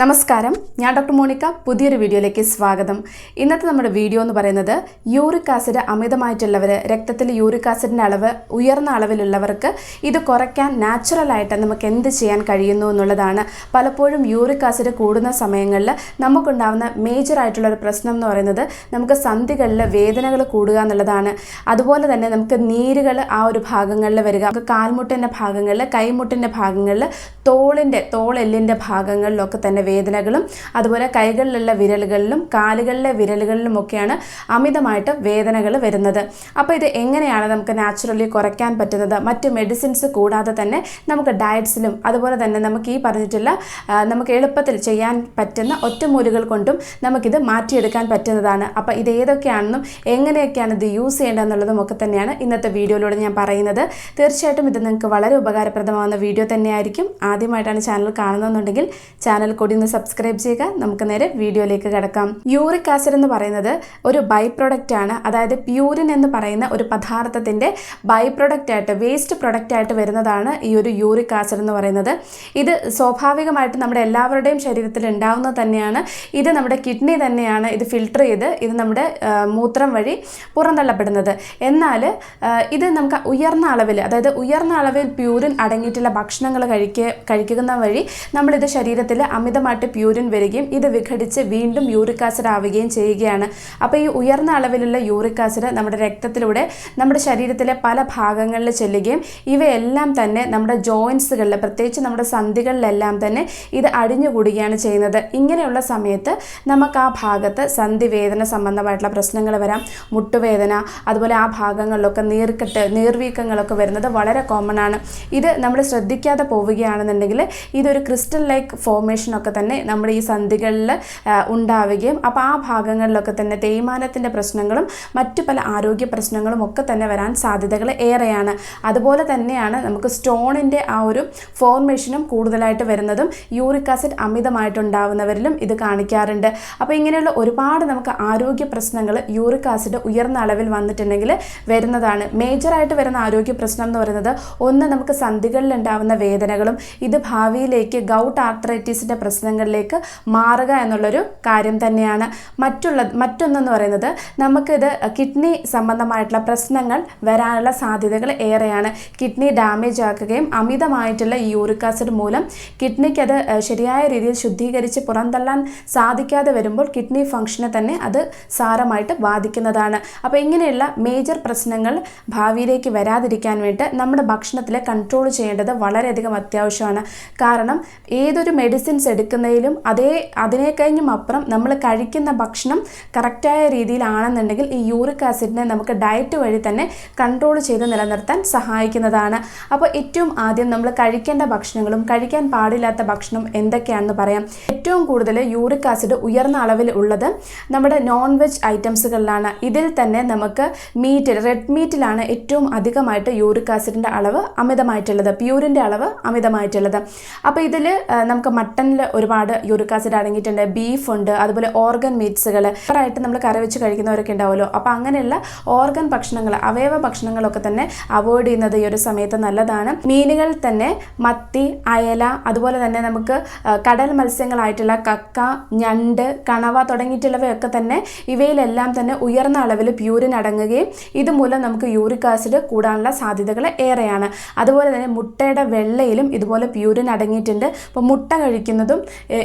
നമസ്കാരം. ഞാൻ doctor Monica. പുതിയൊരു വീഡിയോയിലേക്ക് സ്വാഗതം. ഇന്നത്തെ നമ്മുടെ വീഡിയോ എന്ന് പറയുന്നത് യൂറിക് ആസിഡ് അമിതമായിട്ടുള്ളവർ രക്തത്തിൽ യൂറിക് ആസിഡിന്റെ അളവ് ഉയർന്ന അളവിലുള്ളവർക്ക് ഇത് കുറയ്ക്കാൻ നാച്ചുറലായിട്ട് നമുക്ക് എന്ത് ചെയ്യാൻ കഴിയുന്നു എന്നുള്ളതാണ്. പലപ്പോഴും യൂറിക് ആസിഡ് കൂടുന്ന സമയങ്ങളിൽ നമുക്കുണ്ടാകുന്ന മേജർ ആയിട്ടുള്ള ഒരു പ്രശ്നം എന്ന് പറയുന്നത് നമുക്ക് സന്ധികളിൽ വേദനകൾ കൂടുക എന്നുള്ളതാണ്. അതുപോലെ തന്നെ നമുക്ക് നീരുകൾ ആ ഒരു ഭാഗങ്ങളിൽ വരിക നമുക്ക് കാൽമുട്ടിന്റെ ഭാഗങ്ങളിൽ കൈമുട്ടിന്റെ ഭാഗങ്ങളിൽ തോളിന്റെ തോളെല്ലിന്റെ ഭാഗങ്ങളിലൊക്കെ തന്നെ വേദനകളും അതുപോലെ കൈകളിലുള്ള വിരലുകളിലും കാലുകളിലെ വിരലുകളിലും ഒക്കെയാണ് അമിതമായിട്ട് വേദനകൾ വരുന്നത്. അപ്പോൾ ഇത് എങ്ങനെയാണ് നമുക്ക് നാച്ചുറലി കുറയ്ക്കാൻ പറ്റുന്നത്? മറ്റ് മെഡിസിൻസ് കൂടാതെ തന്നെ നമുക്ക് ഡയറ്റ്സിലും അതുപോലെ തന്നെ നമുക്ക് ഈ പറഞ്ഞിട്ടുള്ള നമുക്ക് എളുപ്പത്തിൽ ചെയ്യാൻ പറ്റുന്ന ഒറ്റമൂലികൾ കൊണ്ടും നമുക്കിത് മാറ്റിയെടുക്കാൻ പറ്റുന്നതാണ്. അപ്പോൾ ഇത് ഏതൊക്കെയാണെന്നും എങ്ങനെയൊക്കെയാണ് ഇത് യൂസ് ചെയ്യേണ്ടതെന്നുള്ളതും ഒക്കെ തന്നെയാണ് ഇന്നത്തെ വീഡിയോയിലൂടെ ഞാൻ പറയുന്നത്. തീർച്ചയായിട്ടും ഇത് നിങ്ങൾക്ക് വളരെ ഉപകാരപ്രദമാകുന്ന വീഡിയോ തന്നെയായിരിക്കും. ആദ്യമായിട്ടാണ് ചാനൽ കാണുന്നതെന്നുണ്ടെങ്കിൽ ചാനൽ കൂടി ഒന്ന് സബ്സ്ക്രൈബ് ചെയ്യുക. നമുക്ക് നേരെ വീഡിയോയിലേക്ക് കിടക്കാം. യൂറിക് ആസിഡ് എന്ന് പറയുന്നത് ഒരു ബൈ പ്രൊഡക്റ്റ് ആണ്. അതായത് പ്യൂരിൻ എന്ന് പറയുന്ന ഒരു പദാർത്ഥത്തിന്റെ ബൈ പ്രൊഡക്റ്റ് ആയിട്ട് വേസ്റ്റ് പ്രൊഡക്റ്റ് ആയിട്ട് വരുന്നതാണ് ഈ ഒരു യൂറിക് ആസിഡ് എന്ന് പറയുന്നത്. ഇത് സ്വാഭാവികമായിട്ട് നമ്മുടെ എല്ലാവരുടെയും ശരീരത്തിൽ ഉണ്ടാവുന്നത് തന്നെയാണ്. ഇത് നമ്മുടെ കിഡ്നി തന്നെയാണ് ഇത് ഫിൽട്ടർ ചെയ്ത് ഇത് നമ്മുടെ മൂത്രം വഴി പുറന്തള്ളപ്പെടുന്നത്. എന്നാൽ ഇത് നമുക്ക് ഉയർന്ന അളവിൽ അതായത് ഉയർന്ന അളവിൽ പ്യൂരിൻ അടങ്ങിയിട്ടുള്ള ഭക്ഷണങ്ങൾ കഴിക്കുക കഴിക്കുന്ന വഴി നമ്മളിത് ശരീരത്തിൽ അമിതമായിട്ട് പ്യൂരിൻ വരികയും ഇത് വിഘടിച്ച് വീണ്ടും യൂറിക് ആസിഡ് ആവുകയും ചെയ്യുകയാണ്. അപ്പോൾ ഈ ഉയർന്ന അളവിലുള്ള യൂറിക് ആസിഡ് നമ്മുടെ രക്തത്തിലൂടെ നമ്മുടെ ശരീരത്തിലെ പല ഭാഗങ്ങളിൽ ചെല്ലുകയും ഇവയെല്ലാം തന്നെ നമ്മുടെ ജോയിൻസുകളിൽ പ്രത്യേകിച്ച് നമ്മുടെ സന്ധികളിലെല്ലാം തന്നെ ഇത് അടിഞ്ഞുകൂടുകയാണ് ചെയ്യുന്നത്. ഇങ്ങനെയുള്ള സമയത്ത് നമുക്ക് ആ ഭാഗത്ത് സന്ധിവേദന സംബന്ധമായിട്ടുള്ള പ്രശ്നങ്ങൾ വരാം. മുട്ടുവേദന അതുപോലെ ആ ഭാഗങ്ങളിലൊക്കെ നീർക്കെട്ട് നീർവീക്കങ്ങളൊക്കെ വരുന്നത് വളരെ കോമൺ ആണ്. ഇത് നമ്മൾ ശ്രദ്ധിക്കാതെ പോവുകയാണെന്നുണ്ടെങ്കിൽ ഇതൊരു ക്രിസ്റ്റൽ ലൈക്ക് ഫോർമേഷനൊക്കെ തന്നെ നമ്മുടെ ഈ സന്ധികളിൽ ഉണ്ടാവുകയും അപ്പോൾ ആ ഭാഗങ്ങളിലൊക്കെ തന്നെ തേയ്മാനത്തിന്റെ പ്രശ്നങ്ങളും മറ്റു പല ആരോഗ്യ പ്രശ്നങ്ങളും ഒക്കെ തന്നെ വരാൻ സാധ്യതകൾ ഏറെയാണ്. അതുപോലെ തന്നെയാണ് നമുക്ക് സ്റ്റോണിന്റെ ആ ഒരു ഫോർമേഷനും കൂടുതലായിട്ട് വരുന്നതും യൂറിക് ആസിഡ് അമിതമായിട്ടുണ്ടാവുന്നവരിലും ഇത് കാണിക്കാറുണ്ട്. അപ്പോൾ ഇങ്ങനെയുള്ള ഒരുപാട് നമുക്ക് ആരോഗ്യ പ്രശ്നങ്ങൾ യൂറിക് ആസിഡ് ഉയർന്ന അളവിൽ വന്നിട്ടുണ്ടെങ്കിൽ വരുന്നതാണ്. മേജറായിട്ട് വരുന്ന ആരോഗ്യ പ്രശ്നം എന്ന് പറയുന്നത് ഒന്ന് നമുക്ക് സന്ധികളിൽ ഉണ്ടാവുന്ന വേദനകളും ഇത് ഭാവിയിലേക്ക് ഗൗട്ട് ആർത്രൈറ്റിസിന്റെ പ്രശ്നങ്ങളിലേക്ക് മാറുക എന്നുള്ളൊരു കാര്യം തന്നെയാണ്. മറ്റുള്ള മറ്റൊന്നെന്ന് പറയുന്നത് നമുക്കിത് കിഡ്നി സംബന്ധമായിട്ടുള്ള പ്രശ്നങ്ങൾ വരാനുള്ള സാധ്യതകൾ ഏറെയാണ്. കിഡ്നി ഡാമേജ് ആക്കുകയും അമിതമായിട്ടുള്ള യൂറിക് ആസിഡ് മൂലം കിഡ്നിക്കത് ശരിയായ രീതിയിൽ ശുദ്ധീകരിച്ച് പുറന്തള്ളാൻ സാധിക്കാതെ വരുമ്പോൾ കിഡ്നി ഫംഗ്ഷനെ തന്നെ അത് സാരമായിട്ട് ബാധിക്കുന്നതാണ്. അപ്പോൾ ഇങ്ങനെയുള്ള മേജർ പ്രശ്നങ്ങൾ ഭാവിയിലേക്ക് വരാതിരിക്കാൻ വേണ്ടി നമ്മുടെ ഭക്ഷണത്തിൽ കൺട്രോൾ ചെയ്യേണ്ടത് വളരെയധികം അത്യാവശ്യമാണ്. കാരണം ഏതൊരു മെഡിസിൻസ് എടുക്കുന്നതിലും അതേ അതിനെ കഴിഞ്ഞും അപ്പുറം നമ്മൾ കഴിക്കുന്ന ഭക്ഷണം കറക്റ്റായ രീതിയിലാണെന്നുണ്ടെങ്കിൽ ഈ യൂറിക് ആസിഡിനെ നമുക്ക് ഡയറ്റ് വഴി തന്നെ കൺട്രോൾ ചെയ്ത് നിലനിർത്താൻ സഹായിക്കുന്നതാണ്. അപ്പോൾ ഏറ്റവും ആദ്യം നമ്മൾ കഴിക്കേണ്ട ഭക്ഷണങ്ങളും കഴിക്കാൻ പാടില്ലാത്ത ഭക്ഷണം എന്തൊക്കെയാണെന്ന് പറയാം. ഏറ്റവും കൂടുതൽ യൂറിക് ആസിഡ് ഉയർന്ന അളവിൽ ഉള്ളത് നമ്മുടെ നോൺ വെജ് ഐറ്റംസുകളിലാണ്. ഇതിൽ തന്നെ നമുക്ക് മീറ്റിൽ റെഡ് മീറ്റിലാണ് ഏറ്റവും അധികമായിട്ട് യൂറിക് ആസിഡിന്റെ അളവ് അമിതമായിട്ടുള്ളത് പ്യൂരിന്റെ അളവ് അമിതമായിട്ടുള്ളത്. അപ്പോൾ ഇതിൽ നമുക്ക് മട്ടനിൽ ഒരുപാട് യൂറിക് ആസിഡ് അടങ്ങിയിട്ടുണ്ട് ബീഫ് ഉണ്ട് അതുപോലെ ഓർഗൻ മീറ്റ്സുകൾ ആയിട്ട് നമ്മൾ കറി വെച്ച് കഴിക്കുന്നവരൊക്കെ ഉണ്ടാവുമല്ലോ. അപ്പോൾ അങ്ങനെയുള്ള ഓർഗൻ ഭക്ഷണങ്ങൾ അവയവ ഭക്ഷണങ്ങളൊക്കെ തന്നെ അവോയ്ഡ് ചെയ്യുന്നത് ഈ ഒരു സമയത്ത് നല്ലതാണ്. മീനുകൾ തന്നെ മത്തി അയല അതുപോലെ തന്നെ നമുക്ക് കടൽ മത്സ്യങ്ങളായിട്ടുള്ള കക്ക ഞണ്ട് കണവ തുടങ്ങിയിട്ടുള്ളവയൊക്കെ തന്നെ ഇവയിലെല്ലാം തന്നെ ഉയർന്ന അളവിൽ പ്യൂരിൻ അടങ്ങുകയും ഇതുമൂലം നമുക്ക് യൂറിക് ആസിഡ് കൂടാനുള്ള സാധ്യതകൾ ഏറെയാണ്. അതുപോലെ തന്നെ മുട്ടയുടെ വെള്ളയിലും ഇതുപോലെ പ്യൂരിൻ അടങ്ങിയിട്ടുണ്ട്. അപ്പോൾ മുട്ട കഴിക്കുന്നതും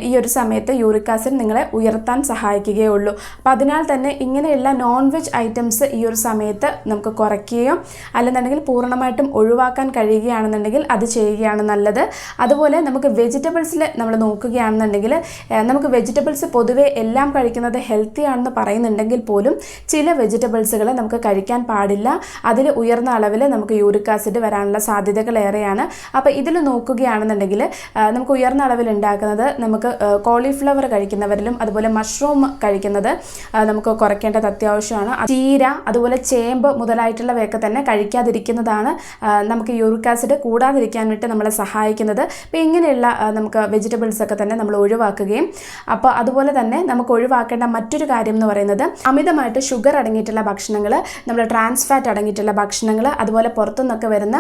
ഈ ഒരു സമയത്ത് യൂറിക് ആസിഡ് നിങ്ങളെ ഉയർത്താൻ സഹായിക്കുകയുള്ളൂ. അപ്പോൾ അതിനാൽ തന്നെ ഇങ്ങനെയുള്ള നോൺ വെജ് ഐറ്റംസ് ഈ ഒരു സമയത്ത് നമുക്ക് കുറയ്ക്കുകയും അല്ലെന്നുണ്ടെങ്കിൽ പൂർണമായിട്ടും ഒഴിവാക്കാൻ കഴിയുകയാണെന്നുണ്ടെങ്കിൽ അത് ചെയ്യുകയാണ് നല്ലത്. അതുപോലെ നമുക്ക് വെജിറ്റബിൾസിൽ നമ്മൾ നോക്കുകയാണെന്നുണ്ടെങ്കിൽ നമുക്ക് വെജിറ്റബിൾസ് പൊതുവേ എല്ലാം കഴിക്കുന്നത് ഹെൽത്തി ആണെന്ന് പറയുന്നുണ്ടെങ്കിൽ പോലും ചില വെജിറ്റബിൾസുകൾ നമുക്ക് കഴിക്കാൻ പാടില്ല. അതിൽ ഉയർന്ന അളവിൽ നമുക്ക് യൂറിക് ആസിഡ് വരാനുള്ള സാധ്യതകൾ ഏറെയാണ്. അപ്പോൾ ഇതിൽ നോക്കുകയാണെന്നുണ്ടെങ്കിൽ നമുക്ക് ഉയർന്ന അളവിൽ ഉണ്ടാക്കുന്നത് നമുക്ക് കോളിഫ്ലവർ കഴിക്കുന്നവരിലും അതുപോലെ മഷ്റൂം കഴിക്കുന്നത് നമുക്ക് കുറയ്ക്കേണ്ടത് അത്യാവശ്യമാണ്. ചീര അതുപോലെ ചേമ്പ് മുതലായിട്ടുള്ളവയൊക്കെ തന്നെ കഴിക്കാതിരിക്കുന്നതാണ് നമുക്ക് യൂറിക് ആസിഡ് കൂടാതിരിക്കാൻ വേണ്ടി നമ്മളെ സഹായിക്കുന്നത്. അപ്പോൾ ഇങ്ങനെയുള്ള നമുക്ക് വെജിറ്റബിൾസ് ഒക്കെ തന്നെ നമ്മൾ ഒഴിവാക്കുകയും അപ്പോൾ അതുപോലെ തന്നെ നമുക്ക് ഒഴിവാക്കേണ്ട മറ്റൊരു കാര്യം എന്ന് പറയുന്നത് അമിതമായിട്ട് ഷുഗർ അടങ്ങിയിട്ടുള്ള ഭക്ഷണങ്ങൾ നമ്മൾ ട്രാൻസ് ഫാറ്റ് അടങ്ങിയിട്ടുള്ള ഭക്ഷണങ്ങൾ അതുപോലെ പുറത്തുനിന്നൊക്കെ വരുന്ന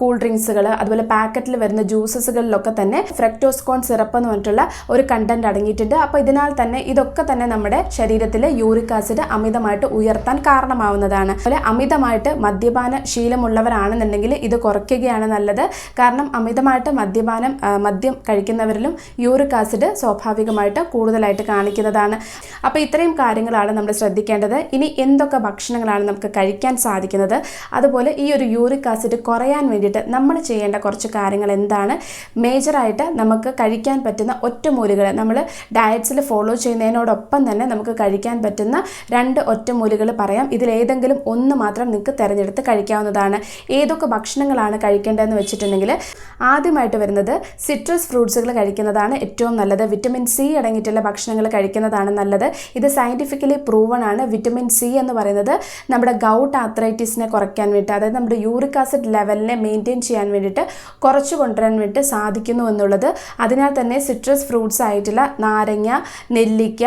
കൂൾ ഡ്രിങ്ക്സുകൾ അതുപോലെ പാക്കറ്റിൽ വരുന്ന ജ്യൂസസുകളിലൊക്കെ തന്നെ ഫ്രക്ടോസ്കോൺ സിറപ്പ് സിറപ്പ് എന്ന് പറഞ്ഞിട്ടുള്ള ഒരു കണ്ടന്റ് അടങ്ങിയിട്ടുണ്ട്. അപ്പോൾ ഇതിനാൽ തന്നെ ഇതൊക്കെ തന്നെ നമ്മുടെ ശരീരത്തിലെ യൂറിക് ആസിഡ് അമിതമായിട്ട് ഉയർത്താൻ കാരണമാവുന്നതാണ്. അതുപോലെ അമിതമായിട്ട് മദ്യപാന ശീലമുള്ളവരാണെന്നുണ്ടെങ്കിൽ ഇത് കുറയ്ക്കുകയാണ് നല്ലത്. കാരണം അമിതമായിട്ട് മദ്യപാനം മദ്യം കഴിക്കുന്നവരിലും യൂറിക് ആസിഡ് സ്വാഭാവികമായിട്ട് കൂടുതലായിട്ട് കാണിക്കുന്നതാണ്. അപ്പോൾ ഇത്രയും കാര്യങ്ങളാണ് നമ്മൾ ശ്രദ്ധിക്കേണ്ടത്. ഇനി എന്തൊക്കെ ഭക്ഷണങ്ങളാണ് നമുക്ക് കഴിക്കാൻ സാധിക്കുന്നത്? അതുപോലെ ഈ ഒരു യൂറിക് ആസിഡ് കുറയാൻ വേണ്ടിയിട്ട് നമ്മൾ ചെയ്യേണ്ട കുറച്ച് കാര്യങ്ങൾ എന്താണ്? മേജറായിട്ട് നമുക്ക് കഴിക്കാൻ പറ്റുന്ന ഒറ്റമൂലികൾ നമ്മൾ ഡയറ്റ്സിൽ ഫോളോ ചെയ്യുന്നതിനോടൊപ്പം തന്നെ നമുക്ക് കഴിക്കാൻ പറ്റുന്ന രണ്ട് ഒറ്റമൂലികൾ പറയാം. ഇതിലേതെങ്കിലും ഒന്ന് മാത്രം നിങ്ങൾക്ക് തിരഞ്ഞെടുത്ത് കഴിക്കാവുന്നതാണ്. ഏതൊക്കെ ഭക്ഷണങ്ങളാണ് കഴിക്കേണ്ടതെന്ന് വെച്ചിട്ടുണ്ടെങ്കിൽ ആദ്യമായിട്ട് വരുന്നത് സിട്രസ് ഫ്രൂട്ട്സുകൾ കഴിക്കുന്നതാണ് ഏറ്റവും നല്ലത്. വിറ്റമിൻ സി അടങ്ങിയിട്ടുള്ള ഭക്ഷണങ്ങൾ കഴിക്കുന്നതാണ് നല്ലത്. ഇത് സയന്റിഫിക്കലി പ്രൂവൺ ആണ്. വിറ്റമിൻ സി എന്ന് പറയുന്നത് നമ്മുടെ ഗൗട്ട് ആത്രൈറ്റിസിനെ കുറയ്ക്കാൻ വേണ്ടി അതായത് നമ്മുടെ യൂറിക് ആസിഡ് ലെവലിനെ മെയിന്റെയിൻ ചെയ്യാൻ വേണ്ടിയിട്ട് കുറച്ച് കൊണ്ടുവരാൻ വേണ്ടിയിട്ട് സാധിക്കുന്നു എന്നുള്ളത്. അതിനാൽ തന്നെ സിട്രസ് ഫ്രൂട്ട്സ് ആയിട്ടുള്ള നാരങ്ങ നെല്ലിക്ക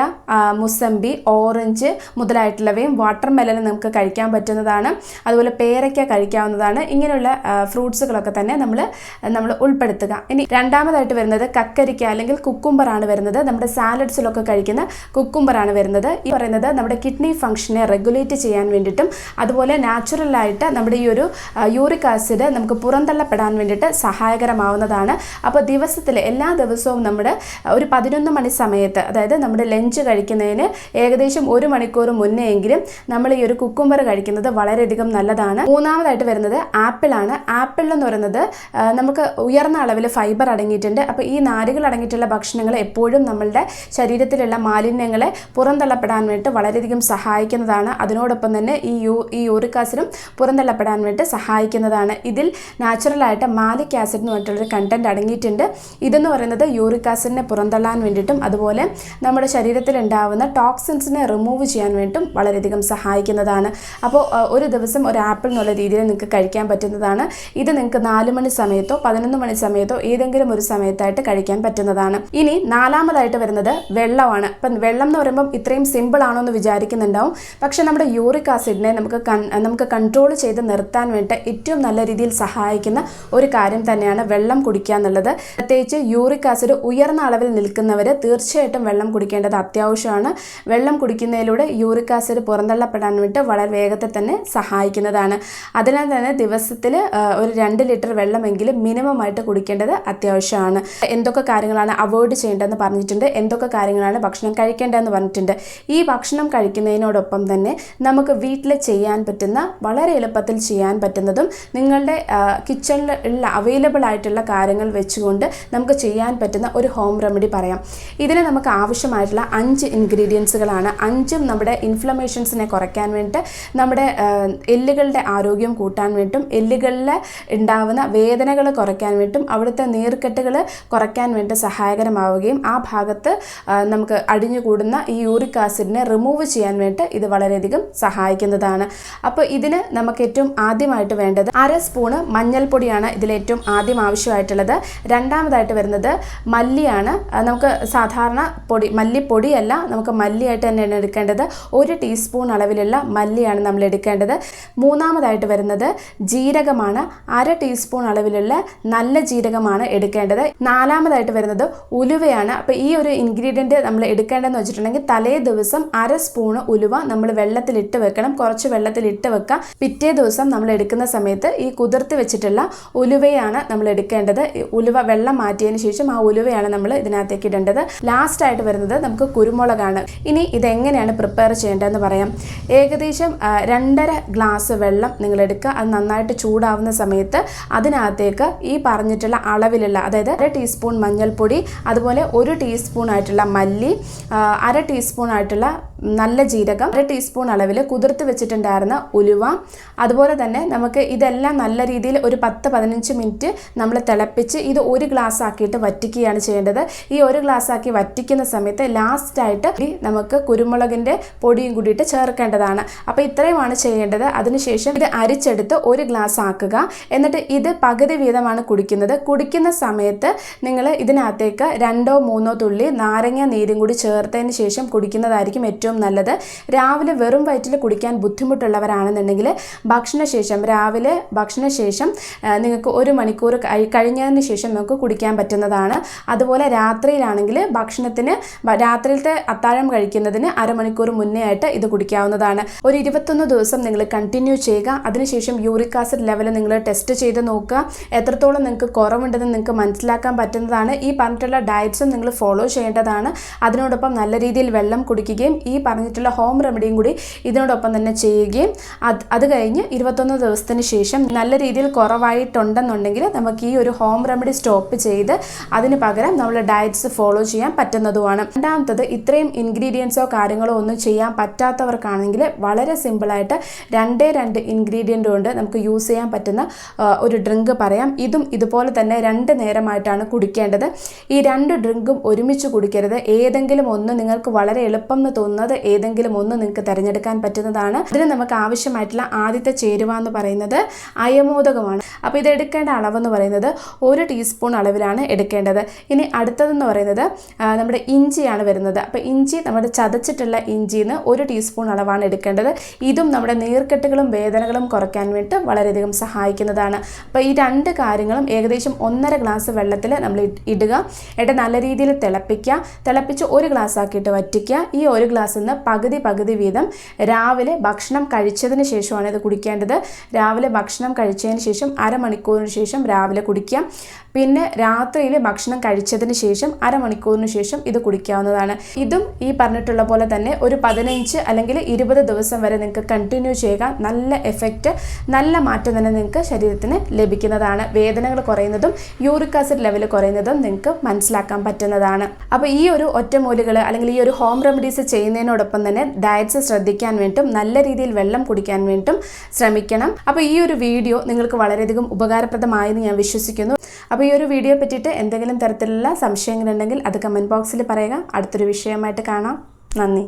മുസമ്പി ഓറഞ്ച് മുതലായിട്ടുള്ളവയും വാട്ടർ മെലൻ നമുക്ക് കഴിക്കാൻ പറ്റുന്നതാണ്. അതുപോലെ പേരയ്ക്ക കഴിക്കാവുന്നതാണ്. ഇങ്ങനെയുള്ള ഫ്രൂട്ട്സുകളൊക്കെ തന്നെ നമ്മൾ നമ്മൾ ഉൾപ്പെടുത്തുക. ഇനി രണ്ടാമതായിട്ട് വരുന്നത് കക്കരിക്ക അല്ലെങ്കിൽ കുക്കുംബറാണ് വരുന്നത്. നമ്മുടെ സാലഡ്സിലൊക്കെ കഴിക്കുന്ന കുക്കുംബറാണ് വരുന്നത്. ഈ പറയുന്നത് നമ്മുടെ കിഡ്നി ഫംഗ്ഷനെ റെഗുലേറ്റ് ചെയ്യാൻ വേണ്ടിയിട്ടും അതുപോലെ നാച്ചുറലായിട്ട് നമ്മുടെ ഈ ഒരു യൂറിക് ആസിഡ് നമുക്ക് പുറന്തള്ളപ്പെടാൻ വേണ്ടിയിട്ട് സഹായകരമാവുന്നതാണ്. അപ്പോൾ ദിവസത്തിൽ എല്ലാ ദിവസവും നമ്മുടെ ഒരു പതിനൊന്ന് മണി സമയത്ത് അതായത് നമ്മുടെ ലഞ്ച് കഴിക്കുന്നതിന് ഏകദേശം ഒരു മണിക്കൂർ മുന്നേ എങ്കിലും നമ്മൾ ഈ ഒരു കുക്കുംബർ കഴിക്കുന്നത് വളരെയധികം നല്ലതാണ്. മൂന്നാമതായിട്ട് വരുന്നത് ആപ്പിളാണ് ആപ്പിൾ എന്ന് പറയുന്നത് നമുക്ക് ഉയർന്ന അളവിൽ ഫൈബർ അടങ്ങിയിട്ടുണ്ട്. അപ്പോൾ ഈ നാരുകൾ അടങ്ങിയിട്ടുള്ള ഭക്ഷണങ്ങൾ എപ്പോഴും നമ്മളുടെ ശരീരത്തിലുള്ള മാലിന്യങ്ങളെ പുറന്തള്ളപ്പെടാൻ വേണ്ടി വളരെയധികം സഹായിക്കുന്നതാണ്. അതിനോടൊപ്പം തന്നെ ഈ യൂ ഈ യൂറിക് ആസിഡും പുറന്തള്ളപ്പെടാൻ വേണ്ടി സഹായിക്കുന്നതാണ്. ഇതിൽ നാച്ചുറലായിട്ട് മാലിക് ആസിഡ് എന്ന് പറഞ്ഞിട്ടുള്ളൊരു കണ്ടന്റ് അടങ്ങിയിട്ടുണ്ട്. ഇതെന്ന് പറയുന്നത് യൂറിക് ആസിഡിനെ പുറന്തള്ളാൻ വേണ്ടിയിട്ടും അതുപോലെ നമ്മുടെ ശരീരത്തിൽ ഉണ്ടാവുന്ന ടോക്സിൻസിനെ റിമൂവ് ചെയ്യാൻ വേണ്ടിയിട്ടും വളരെയധികം സഹായിക്കുന്നതാണ്. അപ്പോൾ ഒരു ദിവസം ഒരു ആപ്പിൾ എന്നുള്ള രീതിയിൽ നിങ്ങൾക്ക് കഴിക്കാൻ പറ്റുന്നതാണ്. ഇത് നിങ്ങൾക്ക് നാല് മണി സമയത്തോ പതിനൊന്ന് മണി സമയത്തോ ഏതെങ്കിലും ഒരു സമയത്തായിട്ട് കഴിക്കാൻ പറ്റുന്നതാണ്. ഇനി നാലാമതായിട്ട് വരുന്നത് വെള്ളമാണ്. അപ്പം വെള്ളം എന്ന് പറയുമ്പോൾ ഇത്രയും സിമ്പിൾ ആണോ എന്ന് വിചാരിക്കുന്നുണ്ടാവും. പക്ഷെ നമ്മുടെ യൂറിക് ആസിഡിനെ നമുക്ക് നമുക്ക് കൺട്രോൾ ചെയ്ത് നിർത്താൻ വേണ്ടി ഏറ്റവും നല്ല രീതിയിൽ സഹായിക്കുന്ന ഒരു കാര്യം തന്നെയാണ് വെള്ളം കുടിക്കുക എന്നുള്ളത്. പ്രത്യേകിച്ച് യൂറിക് ആസിഡ് ഉയർന്ന അളവിൽ നിൽക്കുന്നവർ തീർച്ചയായിട്ടും വെള്ളം കുടിക്കേണ്ടത് അത്യാവശ്യമാണ്. വെള്ളം കുടിക്കുന്നതിലൂടെ യൂറിക് ആസിഡ് പുറന്തള്ളപ്പെടാൻ വേണ്ടി വളരെ വേഗത്തിൽ തന്നെ സഹായിക്കുന്നതാണ്. അതിനാൽ തന്നെ ദിവസത്തിൽ ഒരു രണ്ട് ലിറ്റർ വെള്ളമെങ്കിലും മിനിമമായിട്ട് കുടിക്കേണ്ടത് അത്യാവശ്യമാണ്. എന്തൊക്കെ കാര്യങ്ങളാണ് അവോയ്ഡ് ചെയ്യേണ്ടതെന്ന് പറഞ്ഞിട്ടുണ്ട്. എന്തൊക്കെ കാര്യങ്ങളാണ് ഭക്ഷണം കഴിക്കേണ്ടതെന്ന് പറഞ്ഞിട്ടുണ്ട്. ഈ ഭക്ഷണം കഴിക്കുന്നതിനോടൊപ്പം തന്നെ നമുക്ക് വീട്ടിൽ ചെയ്യാൻ പറ്റുന്ന വളരെ എളുപ്പത്തിൽ ചെയ്യാൻ പറ്റുന്നതും നിങ്ങളുടെ കിച്ചണിൽ ഉള്ള അവൈലബിൾ ആയിട്ടുള്ള കാര്യങ്ങൾ വെച്ചുകൊണ്ട് നമുക്ക് ചെയ്യാൻ പറ്റുന്ന ഒരു ഹോം റെമഡി പറയാം. ഇതിന് നമുക്ക് ആവശ്യമായിട്ടുള്ള അഞ്ച് ഇൻഗ്രീഡിയൻസുകളാണ് അഞ്ചും നമ്മുടെ ഇൻഫ്ലമേഷൻസിനെ കുറയ്ക്കാൻ വേണ്ടിയിട്ട് നമ്മുടെ എല്ലുകളുടെ ആരോഗ്യം കൂട്ടാൻ വേണ്ടിയിട്ടും എല്ലുകളിൽ ഉണ്ടാവുന്ന വേദനകൾ കുറയ്ക്കാൻ വേണ്ടിയിട്ടും അവിടുത്തെ നീർക്കെട്ടുകൾ കുറയ്ക്കാൻ വേണ്ടി സഹായകരമാവുകയും ആ ഭാഗത്ത് നമുക്ക് അടിഞ്ഞുകൂടുന്ന ഈ യൂറിക് ആസിഡിനെ റിമൂവ് ചെയ്യാൻ വേണ്ടി ഇത് വളരെയധികം സഹായിക്കുന്നതാണ്. അപ്പോൾ ഇതിന് നമുക്ക് ഏറ്റവും ആദ്യമായിട്ട് വേണ്ടത് അര സ്പൂണ് മഞ്ഞൾപ്പൊടിയാണ് ഇതിൽ ഏറ്റവും ആദ്യം ആവശ്യമായിട്ടുള്ളത്. രണ്ടാമതായിട്ട് വരുന്നത് മല്ലിയാണ്. നമുക്ക് സാധാരണ പൊടി മല്ലിപ്പൊടിയല്ല നമുക്ക് മല്ലിയായിട്ട് തന്നെയാണ് എടുക്കേണ്ടത്. ഒരു ടീസ്പൂൺ അളവിലുള്ള മല്ലിയാണ് നമ്മൾ എടുക്കേണ്ടത്. മൂന്നാമതായിട്ട് വരുന്നത് ജീരകമാണ്. അര ടീസ്പൂൺ അളവിലുള്ള നല്ല ജീരകമാണ് എടുക്കേണ്ടത്. നാലാമതായിട്ട് വരുന്നത് ഉലുവയാണ്. അപ്പോൾ ഈ ഒരു ഇൻഗ്രീഡിയന്റ് നമ്മൾ എടുക്കേണ്ടതെന്ന് വെച്ചിട്ടുണ്ടെങ്കിൽ തലേ ദിവസം അര സ്പൂണ് ഉലുവ നമ്മൾ വെള്ളത്തിലിട്ട് വെക്കണം. കുറച്ച് വെള്ളത്തിലിട്ട് വെക്കാം. പിറ്റേ ദിവസം നമ്മൾ എടുക്കുന്ന സമയത്ത് ഈ കുതിർത്ത് വെച്ചിട്ടുള്ള ഉലുവയാണ് നമ്മൾ എടുക്കേണ്ടത്. ഉലുവ വെള്ളം മാറ്റിയതിന് ശേഷം ആ ഉലുവയാണ് നമ്മൾ ഇതിനകത്തേക്ക് ഇടേണ്ടത്. ലാസ്റ്റ് ആയിട്ട് വരുന്നത് നമുക്ക് കുരുമുളകാണ്. ഇനി ഇതെങ്ങനെയാണ് പ്രിപ്പയർ ചെയ്യേണ്ടതെന്ന് പറയാം. ഏകദേശം രണ്ടര ഗ്ലാസ് വെള്ളം നിങ്ങൾ എടുക്കുക. അത് നന്നായിട്ട് ചൂടാവുന്ന സമയത്ത് അതിനകത്തേക്ക് ഈ പറഞ്ഞിട്ടുള്ള അളവിലുള്ള അതായത് അര ടീസ്പൂൺ മഞ്ഞൾപ്പൊടി അതുപോലെ ഒരു ടീസ്പൂൺ ആയിട്ടുള്ള മല്ലി അര ടീസ്പൂൺ ആയിട്ടുള്ള നല്ല ജീരകം അര ടീസ്പൂൺ അളവിൽ കുതിർത്ത് വെച്ചിട്ടുണ്ടായിരുന്ന ഉലുവ. അതുപോലെ തന്നെ നമുക്ക് ഇതെല്ലാം നല്ല രീതിയിൽ ഒരു പത്ത് പതിനഞ്ച് മിനിറ്റ് നമ്മൾ തിളപ്പിച്ച് ഇത് ഒരു ഗ്ലാസ് ആക്കിയിട്ട് വറ്റിക്കുകയാണ് ചെയ്യേണ്ടത്. ഈ ഒരു ഗ്ലാസ് ആക്കി വറ്റിക്കുന്ന സമയത്ത് ലാസ്റ്റായിട്ട് നമുക്ക് കുരുമുളകിന്റെ പൊടിയും കൂടിയിട്ട് ചേർക്കേണ്ടതാണ്. അപ്പോൾ ഇത്രയുമാണ് ചെയ്യേണ്ടത്. അതിനുശേഷം ഇത് അരിച്ചെടുത്ത് ഒരു ഗ്ലാസ് ആക്കുക. എന്നിട്ട് ഇത് പകുതി വീതമാണ് കുടിക്കുന്നത്. കുടിക്കുന്ന സമയത്ത് നിങ്ങൾ ഇതിനകത്തേക്ക് രണ്ടോ മൂന്നോ തുള്ളി നാരങ്ങ നീരും കൂടി ചേർത്തതിന് ശേഷം കുടിക്കുന്നതായിരിക്കും ഏറ്റവും ഏറ്റവും നല്ലത്. രാവിലെ വെറും വയറ്റിൽ കുടിക്കാൻ ബുദ്ധിമുട്ടുള്ളവരാണെന്നുണ്ടെങ്കിൽ ഭക്ഷണശേഷം രാവിലെ ഭക്ഷണശേഷം നിങ്ങൾക്ക് ഒരു മണിക്കൂർ കഴി- കഴിഞ്ഞതിന് ശേഷം നമുക്ക് കുടിക്കാൻ പറ്റുന്നതാണ്. അതുപോലെ രാത്രിയിലാണെങ്കിൽ ഭക്ഷണത്തിന് രാത്രിയിലത്തെ അത്താഴം കഴിക്കുന്നതിന് അരമണിക്കൂർ മുന്നേ ആയിട്ട് ഇത് കുടിക്കാവുന്നതാണ്. ഒരു ഇരുപത്തൊന്ന് ദിവസം നിങ്ങൾ കണ്ടിന്യൂ ചെയ്യുക. അതിനുശേഷം യൂറിക് ആസിഡ് ലെവൽ നിങ്ങൾ ടെസ്റ്റ് ചെയ്ത് നോക്കുക. എത്രത്തോളം നിങ്ങൾക്ക് കുറവുണ്ടെന്ന് നിങ്ങൾക്ക് മനസ്സിലാക്കാൻ പറ്റുന്നതാണ്. ഈ പറഞ്ഞിട്ടുള്ള ഡയറ്റ്സും നിങ്ങൾ ഫോളോ ചെയ്യേണ്ടതാണ്. അതിനോടൊപ്പം നല്ല രീതിയിൽ വെള്ളം കുടിക്കുകയും ഈ പറഞ്ഞിട്ടുള്ള ഹോം റെമഡിയും കൂടി ഇതിനോടൊപ്പം തന്നെ ചെയ്യുകയും അത് അത് കഴിഞ്ഞ് ഇരുപത്തൊന്ന് ദിവസത്തിന് ശേഷം നല്ല രീതിയിൽ കുറവായിട്ടുണ്ടെന്നുണ്ടെങ്കിൽ നമുക്ക് ഈ ഒരു ഹോം റെമഡി സ്റ്റോപ്പ് ചെയ്ത് അതിന് പകരം നമ്മൾ ഡയറ്റ്സ് ഫോളോ ചെയ്യാൻ പറ്റുന്നതുമാണ്. രണ്ടാമത്തത് ഇത്രയും ഇൻഗ്രീഡിയൻസോ കാര്യങ്ങളോ ഒന്നും ചെയ്യാൻ പറ്റാത്തവർക്കാണെങ്കിൽ വളരെ സിമ്പിളായിട്ട് രണ്ടേ രണ്ട് ഇൻഗ്രീഡിയന്റ് കൊണ്ട് നമുക്ക് യൂസ് ചെയ്യാൻ പറ്റുന്ന ഒരു ഡ്രിങ്ക് പറയാം. ഇതും ഇതുപോലെ തന്നെ രണ്ട് നേരമായിട്ടാണ് കുടിക്കേണ്ടത്. ഈ രണ്ട് ഡ്രിങ്കും ഒരുമിച്ച് കുടിക്കരുത്. ഏതെങ്കിലും ഒന്ന് നിങ്ങൾക്ക് വളരെ എളുപ്പം എന്ന് തോന്നുന്നത് ഏതെങ്കിലും ഒന്ന് നിങ്ങൾക്ക് തിരഞ്ഞെടുക്കാൻ പറ്റുന്നതാണ്. അതിന് നമുക്ക് ആവശ്യമായിട്ടുള്ള ആദ്യത്തെ ചേരുവ എന്ന് പറയുന്നത് അയമോദകമാണ്. അപ്പോൾ ഇത് എടുക്കേണ്ട അളവെന്ന് പറയുന്നത് ഒരു ടീസ്പൂൺ അളവിലാണ് എടുക്കേണ്ടത്. ഇനി അടുത്തതെന്ന് പറയുന്നത് നമ്മുടെ ഇഞ്ചിയാണ് വരുന്നത്. അപ്പോൾ ഇഞ്ചി നമ്മുടെ ചതച്ചിട്ടുള്ള ഇഞ്ചിന്ന് ഒരു ടീസ്പൂൺ അളവാണ് എടുക്കേണ്ടത്. ഇതും നമ്മുടെ നീർക്കെട്ടുകളും വേദനകളും കുറയ്ക്കാൻ വേണ്ടി വളരെയധികം സഹായിക്കുന്നതാണ്. അപ്പോൾ ഈ രണ്ട് കാര്യങ്ങളും ഏകദേശം ഒന്നര ഗ്ലാസ് വെള്ളത്തിൽ നമ്മൾ ഇടുക. എന്നിട്ട് നല്ല രീതിയിൽ തിളപ്പിക്കുക. തിളപ്പിച്ച് ഒരു ഗ്ലാസ് ആക്കിയിട്ട് വറ്റിക്കുക. ഈ ഒരു ഗ്ലാസ്സിൽ നിന്ന് പകുതി പകുതി വീതം രാവിലെ ഭക്ഷണം കഴിച്ചതിന് ശേഷമാണ് ഇത് കുടിക്കേണ്ടത്. രാവിലെ ഭക്ഷണം കഴിച്ചതിന് ശേഷം അരമണിക്കൂറിന് ശേഷം രാവിലെ കുടിക്കുക പിന്നെ രാത്രിയിൽ ഭക്ഷണം കഴിച്ചതിന് ശേഷം അരമണിക്കൂറിന് ശേഷം ഇത് കുടിക്കാവുന്നതാണ്. ഇതും ഈ പറഞ്ഞിട്ടുള്ള പോലെ തന്നെ ഒരു പതിനഞ്ച് അല്ലെങ്കിൽ ഇരുപത് ദിവസം വരെ നിങ്ങൾക്ക് കണ്ടിന്യൂ ചെയ്യുക. നല്ല എഫക്റ്റ് നല്ല മാറ്റം തന്നെ നിങ്ങൾക്ക് ശരീരത്തിന് ലഭിക്കുന്നതാണ്. വേദനകൾ കുറയുന്നതും യൂറിക് ആസിഡ് ലെവൽ കുറയുന്നതും നിങ്ങൾക്ക് മനസ്സിലാക്കാൻ പറ്റുന്നതാണ്. അപ്പോൾ ഈ ഒരു ഒറ്റമൂലികൾ അല്ലെങ്കിൽ ഈ ഒരു ഹോം റെമഡീസ് ചെയ്യുന്നതിനോടൊപ്പം തന്നെ ഡയറ്റ്സ് ശ്രദ്ധിക്കാൻ വേണ്ടിയും നല്ല രീതിയിൽ വെള്ളം കുടിക്കാൻ വേണ്ടിയും ശ്രമിക്കണം. അപ്പോൾ ഈ ഒരു വീഡിയോ നിങ്ങൾക്ക് വളരെയധികം ഉപകാരപ്രദമായെന്ന് ഞാൻ വിശ്വസിക്കുന്നു. അപ്പോൾ ഈ ഒരു വീഡിയോ പറ്റിയിട്ട് എന്തെങ്കിലും തരത്തിലുള്ള സംശയങ്ങളുണ്ടെങ്കിൽ അത് കമന്റ് ബോക്സിൽ പറയുക. അടുത്തൊരു വിഷയമായിട്ട് കാണാം. നന്ദി.